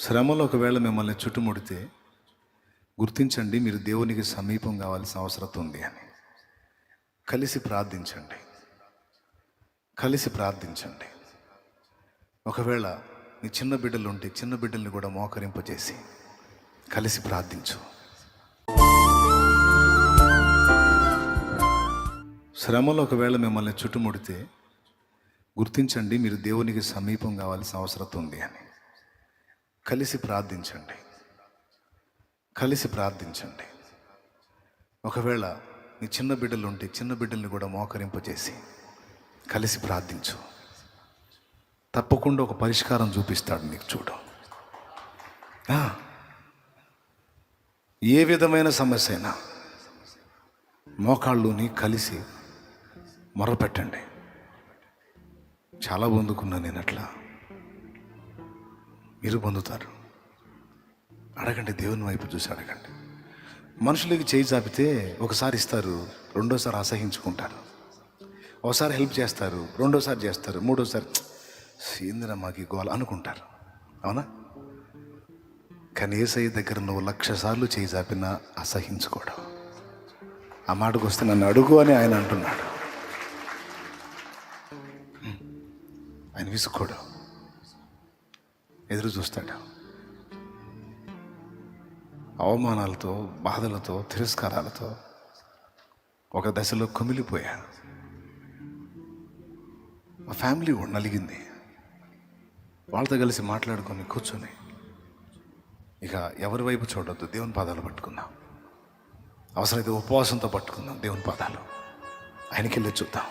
శ్రమలు ఒకవేళ మిమ్మల్ని చుట్టుముడితే గుర్తించండి మీరు దేవునికి సమీపం కావాల్సిన అవసరం ఉంది అని. కలిసి ప్రార్థించండి. కలిసి ప్రార్థించండి. ఒకవేళ మీ చిన్న బిడ్డలు ఉంటే చిన్న బిడ్డల్ని కూడా మోకరింపజేసి కలిసి ప్రార్థించు. శ్రమలు ఒకవేళ మిమ్మల్ని చుట్టుముడితే గుర్తించండి మీరు దేవునికి సమీపం కావాల్సిన అవసరం ఉంది అని. కలిసి ప్రార్థించండి. కలిసి ప్రార్థించండి. ఒకవేళ మీ చిన్న బిడ్డలు ఉంటే చిన్న బిడ్డల్ని కూడా మోకరింపజేసి కలిసి ప్రార్థించు. తప్పకుండా ఒక పరిష్కారం చూపిస్తాడు నీకు చూడు. ఏ విధమైన సమస్య అయినా మోకాళ్ళుని కలిసి మొరపెట్టండి. చాలా పొందుకున్నా నేను అట్లా. మీరు పొందుతారు. అడగండి దేవుని వైపు చూసి అడగండి. మనుషులకి చేయి చాపితే ఒకసారి ఇస్తారు రెండోసారి అసహించుకుంటారు. ఒకసారి హెల్ప్ చేస్తారు రెండోసారి చేస్తారు మూడోసారి సీంద్ర మాకు గోల అనుకుంటారు. అవునా? కానీ ఏసయ్య దగ్గర నువ్వు లక్ష సార్లు చేయి చాపినా అసహించుకోవడం. ఆ మాటకు వస్తే నన్ను అడుగు అని ఆయన అంటున్నాడు. ఆయన విసుకోవడం ఎదురు చూస్తాడు. అవమానాలతో బాధలతో తిరస్కారాలతో ఒక దశలో కుమిలిపోయాను మా ఫ్యామిలీ కూడా నలిగింది. వాళ్ళతో కలిసి మాట్లాడుకొని కూర్చొని ఇక ఎవరి వైపు చూడొద్దు దేవుని పాదాలు పట్టుకుందాం. అవసరమైతే ఉపవాసంతో పట్టుకుందాం దేవుని పాదాలు. ఆయనకి వెళ్ళి చూద్దాం.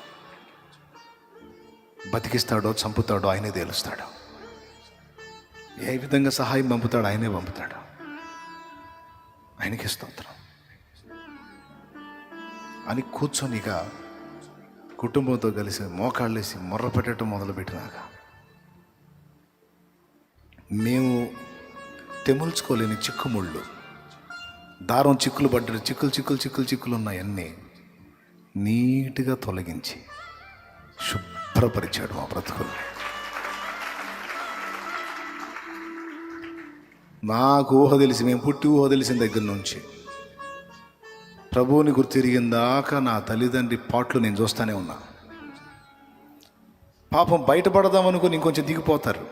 బతికిస్తాడో చంపుతాడో ఆయనే తేలుస్తాడు. ఏ విధంగా సహాయం పంపుతాడు ఆయనే పంపుతాడు. ఆయనకి స్తోత్రం. అని కూర్చొని ఇక కుటుంబంతో కలిసి మోకాళ్ళేసి మొర్ర పెట్టడం మొదలుపెట్టినాక మేము తెముల్చుకోలేని చిక్కుముళ్ళు దారం చిక్కులు పడ్డాడు చిక్కులు చిక్కులు చిక్కులు చిక్కులు ఉన్నాయన్నీ నీట్గా తొలగించి శుభ్రపరిచాడు మా బ్రతుకులు నాకు ఊహ తెలిసి మేము పుట్టి ఊహ తెలిసిన దగ్గర నుంచి ప్రభువుని గుర్తిరిగిన దాకా నా తల్లిదండ్రి పాటలు నేను చూస్తూనే ఉన్నా. పాపం బయటపడదాం అనుకుని ఇంకొంచెం దిగిపోతారు.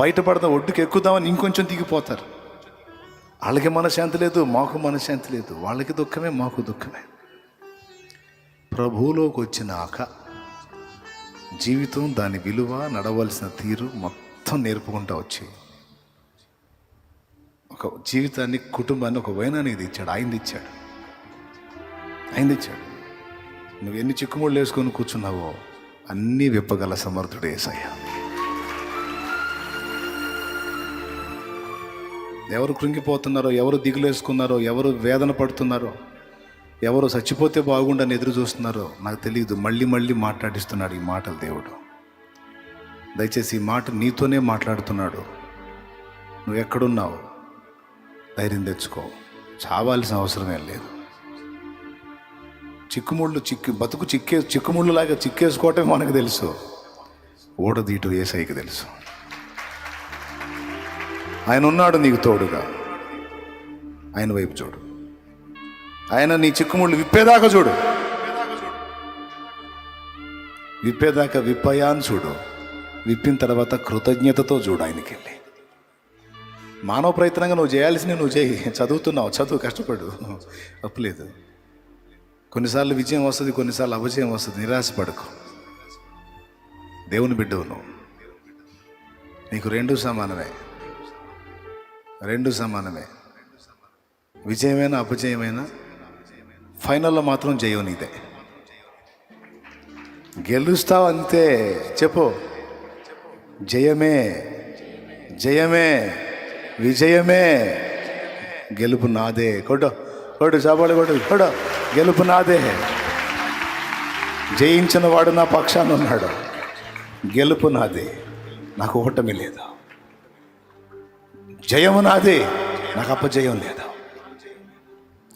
బయటపడదాం ఒడ్డుకు ఎక్కుదామని ఇంకొంచెం దిగిపోతారు. వాళ్ళకి మనశాంతి లేదు మాకు మనశ్శాంతి లేదు. వాళ్ళకి దుఃఖమే మాకు దుఃఖమే. ప్రభువులోకి వచ్చినాక జీవితం దాని విలువ నడవలసిన తీరు మొత్తం నేర్పుకుంటా వచ్చి ఒక జీవితాన్ని కుటుంబాన్ని ఒక వైనానికి తెచ్చాడు ఆయన తెచ్చాడు ఆయన తెచ్చాడు నువ్వు ఎన్ని చిక్కుముళ్ళు వేసుకొని కూర్చున్నావో అన్నీ విప్పగల సమర్థుడు ఏసయ్యా. ఎవరు కృంగిపోతున్నారో ఎవరు దిగులేసుకున్నారో ఎవరు వేదన పడుతున్నారో ఎవరు చచ్చిపోతే బాగుండని ఎదురు చూస్తున్నారో నాకు తెలియదు. మళ్ళీ మళ్ళీ మాట్లాడిస్తున్నాడు ఈ మాటలు దేవుడు. దయచేసి ఈ మాట నీతోనే మాట్లాడుతున్నాడు. నువ్వు ఎక్కడున్నావు? ధైర్యం తెచ్చుకో. చావాల్సిన అవసరమే లేదు. చిక్కుముళ్ళు చిక్కు బతుకు చిక్కే చిక్కుముళ్ళులాగా చిక్కేసుకోవటం మనకు తెలుసు. ఓడదీటు ఏసైకి తెలుసు. ఆయన ఉన్నాడు నీకు తోడుగా. ఆయన వైపు చూడు. ఆయన నీ చిక్కుముళ్ళు విప్పేదాకా చూడు. విప్పేదాకా విప్పయా అని చూడు. విప్పిన తర్వాత కృతజ్ఞతతో చూడు ఆయనకి వెళ్ళి మానవ ప్రయత్నంగా నువ్వు చేయాల్సినవి నువ్వు చేయి. చదువుతున్నావు చదువు కష్టపడు. తప్పులేదు కొన్నిసార్లు విజయం వస్తుంది కొన్నిసార్లు అపజయం వస్తుంది. నిరాశపడకు. దేవుని బిడ్డవు నువ్వు. నీకు రెండు సమానమే. రెండు సమానమే. విజయమైనా అపజయమైనా ఫైనల్లో మాత్రం జయం నీదే. గెలుస్తావు అంతే. చెప్పు. జయమే. జయమే. విజయమే. గెలుపు నాదే. కొడు కొడు చాపాడు కొడు కొడు గెలుపు నాదే. జయించిన వాడు నా పక్షాన ఉన్నాడు. గెలుపు నాదే. నాకు ఓటమి లేదు. జయము నాది. నాకు అప్పజయం లేదు.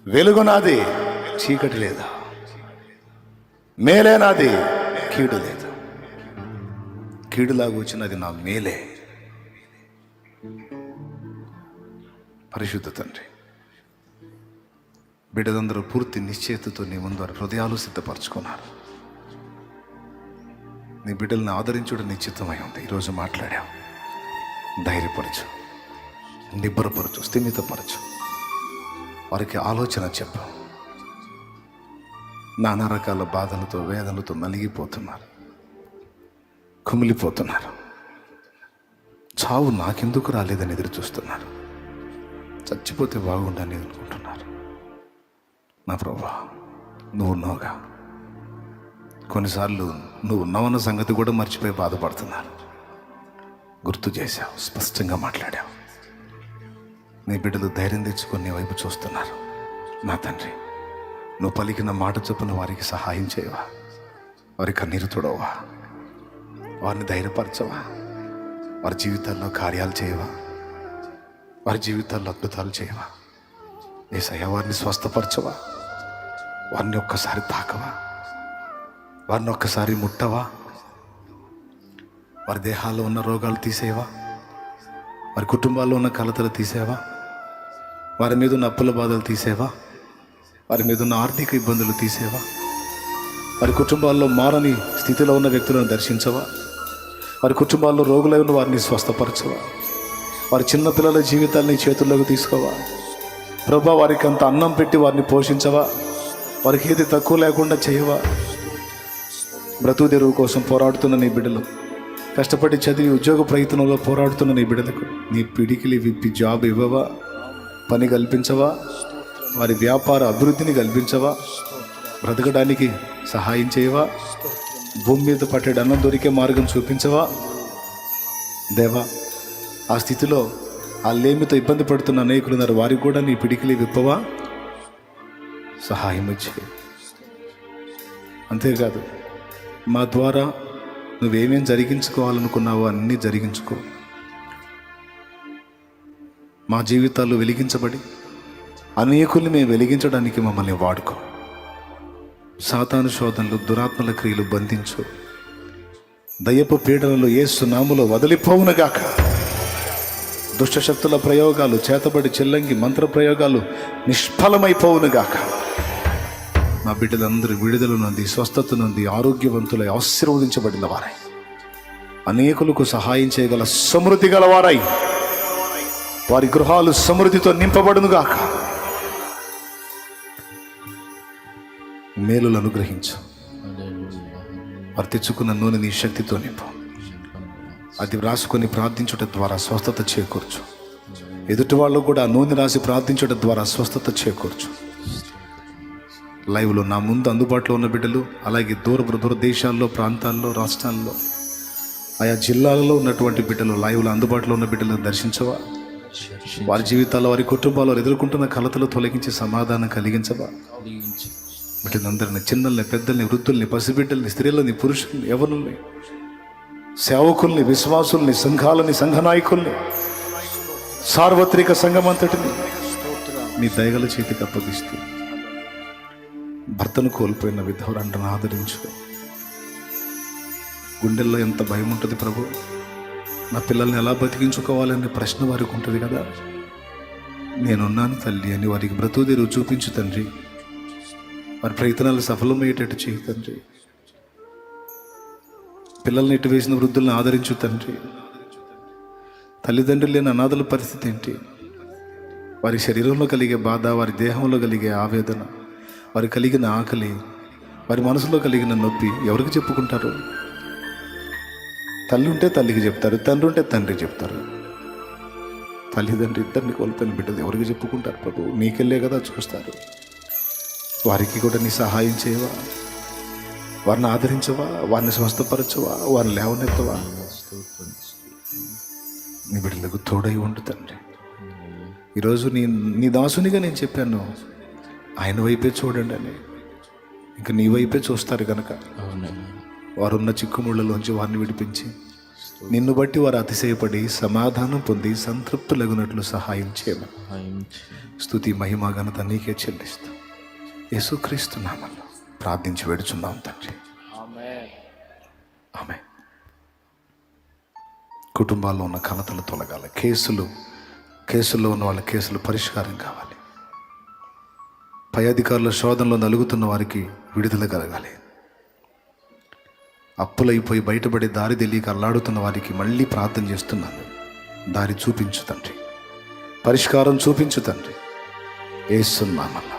వెలుగు నాది. చీకటి లేదు. మేలే నాది. కీడు లేదు. కీడులాగా వచ్చినది నా మేలే. పరిశుద్ధ తండ్రి బిడ్డలందరూ పూర్తి నిశ్చయితతో నీ ముందు వారి హృదయాలు సిద్ధపరచుకున్నారు. నీ బిడ్డల్ని ఆదరించుడు నిశ్చితమై ఉంది. ఈరోజు మాట్లాడావు ధైర్యపరచు. నిబ్బరపరచు. స్థిమితపరచు. వారికి ఆలోచన చెప్పు. నానా రకాల బాధలతో వేదనలతో నలిగిపోతున్నారు. కుమిలిపోతున్నారు. చావు నాకెందుకు రాలేదని ఎదురు చూస్తున్నారు చచ్చిపోతే బాగుండని అనుకుంటున్నారు. నా ప్రభా నువ్వు ఉన్నావుగా. కొన్నిసార్లు నువ్వు ఉన్నావన్న సంగతి కూడా మర్చిపోయి బాధపడుతున్నారు. గుర్తు చేశావు స్పష్టంగా మాట్లాడావు. నీ బిడ్డలు ధైర్యం తెచ్చుకొని నీ వైపు చూస్తున్నారు. నా తండ్రి నువ్వు పలికిన మాట చొప్పున వారికి సహాయం చేయవా? వారి కన్నీరు తొడవా వారిని ధైర్యపరచవా? వారి జీవితాల్లో కార్యాలు చేయవా? వారి జీవితాల్లో అద్భుతాలు చేయవా? ఏసయ్య వారిని స్వస్థపరచవా? వారిని ఒక్కసారి తాకవా? వారిని ఒక్కసారి ముట్టవా? వారి దేహాల్లో ఉన్న రోగాలు తీసేవా వారి కుటుంబాల్లో ఉన్న కలతలు తీసేవా వారి మీద ఉన్న అప్పుల బాధలు తీసేవా వారి మీద ఉన్న ఆర్థిక ఇబ్బందులు తీసేవా వారి కుటుంబాల్లో మారని స్థితిలో ఉన్న వ్యక్తులను దర్శించవా? వారి కుటుంబాల్లో రోగులై ఉన్న వారిని స్వస్థపరచవా? వారి చిన్న పిల్లల జీవితాల్ని చేతుల్లోకి తీసుకోవా? ప్రభా వారికి అంత అన్నం పెట్టి వారిని పోషించవా? వారికి ఏది తక్కువ లేకుండా చేయవా? బ్రతుకు తెరువు కోసం పోరాడుతున్న నీ బిడ్డలు కష్టపడి చదివి ఉద్యోగ ప్రయత్నంలో పోరాడుతున్న నీ బిడ్డలకు నీ పిడికిలి విప్పి జాబ్ ఇవ్వవా? పని కల్పించవా? వారి వ్యాపార అభివృద్ధిని కల్పించవా? బ్రతకడానికి సహాయం చేయవా? భూమి మీద పట్టేడు అన్నం దొరికే మార్గం చూపించవా? దేవా ఆ స్థితిలో ఆ లేమితో ఇబ్బంది పడుతున్న అనేకులు ఉన్నారు వారికి కూడా నీ పిడికిలి విప్పవా? సహాయం వచ్చి అంతేకాదు మా ద్వారా నువ్వేమేం జరిగించుకోవాలనుకున్నావో అన్నీ జరిగించుకో. మా జీవితాలు వెలిగించబడి అనేకుల్ని మేము వెలిగించడానికి మమ్మల్ని వాడుకో. సాతాను శోధనలు దురాత్మల క్రియలు బంధించు. దయ్యపు పీడనలు సునాములో వదిలిపోవునగాక వదిలిపోవునుగాక. దుష్టశక్తుల ప్రయోగాలు చేతబడి చెల్లంగి మంత్ర ప్రయోగాలు నిష్ఫలమైపోవునుగాక. మా బిడ్డలందరూ విడుదల నుండి స్వస్థత నుండి ఆరోగ్యవంతులై ఆశీర్వదించబడిన వారై అనేకులకు సహాయం చేయగల సమృద్ధి గలవారై. వారి గృహాలు సమృద్ధితో నింపబడునుగాక. మేలులు అనుగ్రహించు. వారు తెచ్చుకున్న నూనె నీ శక్తితో నింపు. అది రాసుకొని ప్రార్థించుట ద్వారా స్వస్థత చేకూర్చు. ఎదుటి వాళ్ళు కూడా నూనె రాసి ప్రార్థించుట ద్వారా స్వస్థత చేకూర్చు. లైవ్లో నా ముందు అందుబాటులో ఉన్న బిడ్డలు అలాగే దూర దూర దేశాల్లో ప్రాంతాల్లో రాష్ట్రాల్లో ఆయా జిల్లాలలో ఉన్నటువంటి బిడ్డలు లైవ్లో అందుబాటులో ఉన్న బిడ్డలను దర్శించవా? వారి జీవితాల్లో వారి కుటుంబాల్లో ఎదుర్కొంటున్న కలతలు తొలగించి సమాధానం కలిగించవా? వీటినందరిని చిన్నల్ని పెద్దల్ని వృద్ధుల్ని పసిబిడ్డల్ని స్త్రీలని పురుషుల్ని ఎవరుల్ని సేవకుల్ని విశ్వాసుల్ని సంఘాలని సంఘ నాయకుల్ని సార్వత్రిక సంఘమంతటిని నీ దయగల చేతికి అప్పగిస్తూ భర్తను కోల్పోయిన విధవరంటను ఆదరించు. గుండెల్లో ఎంత భయం ఉంటుంది ప్రభు? నా పిల్లల్ని ఎలా బతికించుకోవాలనే ప్రశ్న వారికి ఉంటుంది కదా? నేనున్నాను తల్లి అని వారికి బ్రతుదేరు చూపించు తండ్రి. వారి ప్రయత్నాలు సఫలమయ్యేటట్టు చేయి తండ్రి. పిల్లల్ని ఇటు వేసిన వృద్ధుల్ని ఆదరించు తండ్రి. తల్లిదండ్రులు లేని అనాథల పరిస్థితి ఏంటి? వారి శరీరంలో కలిగే బాధ వారి దేహంలో కలిగే ఆవేదన వారి కలిగిన ఆకలి వారి మనసులో కలిగిన నొప్పి ఎవరికి చెప్పుకుంటారు? తల్లి ఉంటే తల్లికి చెప్తారు తండ్రి ఉంటే తండ్రికి చెప్తారు. తల్లిదండ్రి ఇద్దరిని కోల్పోయిన బిడ్డలు ఎవరికి చెప్పుకుంటారు ప్రభు? నీకెళ్ళే కదా చూస్తారు. వారికి కూడా నీ సహాయం చేయవా? వారిని ఆదరించవా? వారిని స్వస్థపరచవా? వారిని లేవనెత్తవా? నీ బిడ్డలకు తోడై ఉండు తండ్రి. ఈరోజు నీ నీ దాసునిగా నేను చెప్పాను. ఆయన వైపే చూడండి అని. ఇంకా నీ వైపే చూస్తారు కనుక వారున్న చిక్కుముళ్ళలోంచి వారిని విడిపించి నిన్ను బట్టి వారు అతిశయపడి సమాధానం పొంది సంతృప్తులగునట్లు సహాయం చేయమని. స్తుతి మహిమ ఘనత నీకే చెల్లిస్తూ. యేసుక్రీస్తు నామంలో. ప్రార్థించి వేడుచున్నాం తండ్రి. ఆమె కుటుంబాల్లో ఉన్న కలతలు తొలగాలి. కేసులు కేసుల్లో ఉన్న వాళ్ళ కేసులు పరిష్కారం కావాలి. పై అధికారుల శోధనలో నలుగుతున్న వారికి విడుదల కలగాలి. అప్పులైపోయి బయటపడే దారి తెలియక అల్లాడుతున్న వారికి మళ్ళీ ప్రార్థన చేస్తున్నాను. దారి చూపించు తండ్రి. పరిష్కారం చూపించు తండ్రి. ఏస్తున్నామల్లా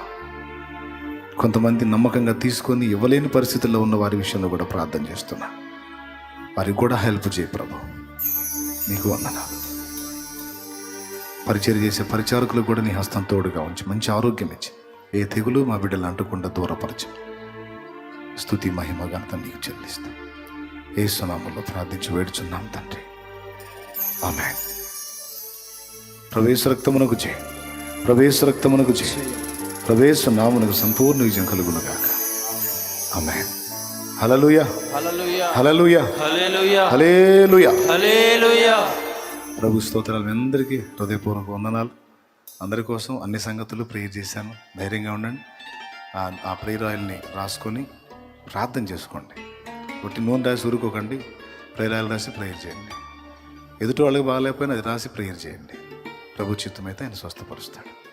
కొంతమంది నమ్మకంగా తీసుకొని ఇవ్వలేని పరిస్థితుల్లో ఉన్న వారి విషయంలో కూడా ప్రార్థన చేస్తున్నా. వారికి కూడా హెల్ప్ చేయి ప్రభు. నీకు వందనాలు. పరిచయం చేసే పరిచారకులు కూడా నీ హస్తం తోడుగా ఉంచి మంచి ఆరోగ్యం ఇచ్చి ఏ తెగులు మా బిడ్డలు అంటకుండా దూరపరచు. స్థుతి మహిమ ఘనత నీకు చెల్లిస్తాం ఏ సునామంలో ప్రార్థించి వేడుచున్నాం తండ్రి. ఆమె ప్రవేశ రక్తమునకు చేయి. ప్రవేశ రక్తమునకు చేయి. ప్రవేశ నామునకు సంపూర్ణ విజయం కలుగునుగాక. ఆమె హలలుయ హలలుయ హలేలుయ ప్రభు స్తోత్రాలు అందరికీ హృదయపూర్వక వందనాలు. అందరి కోసం అన్ని సంగతులు ప్రేయర్ చేశాను. ధైర్యంగా ఉండండి. ఆ- ప్రేయర్ ఆయిల్ని రాసుకొని ప్రార్థన చేసుకోండి. ఒట్టి నూనె రాసి ఊరుకోకండి. ప్రేయర్ ఆయిల్ రాసి ప్రేయర్ చేయండి. ఎదుటి వాళ్ళకి బాగాలేకపోయినా అది రాసి ప్రేయర్ చేయండి. ప్రభు చిత్తమైతే ఆయన స్వస్థపరుస్తాడు.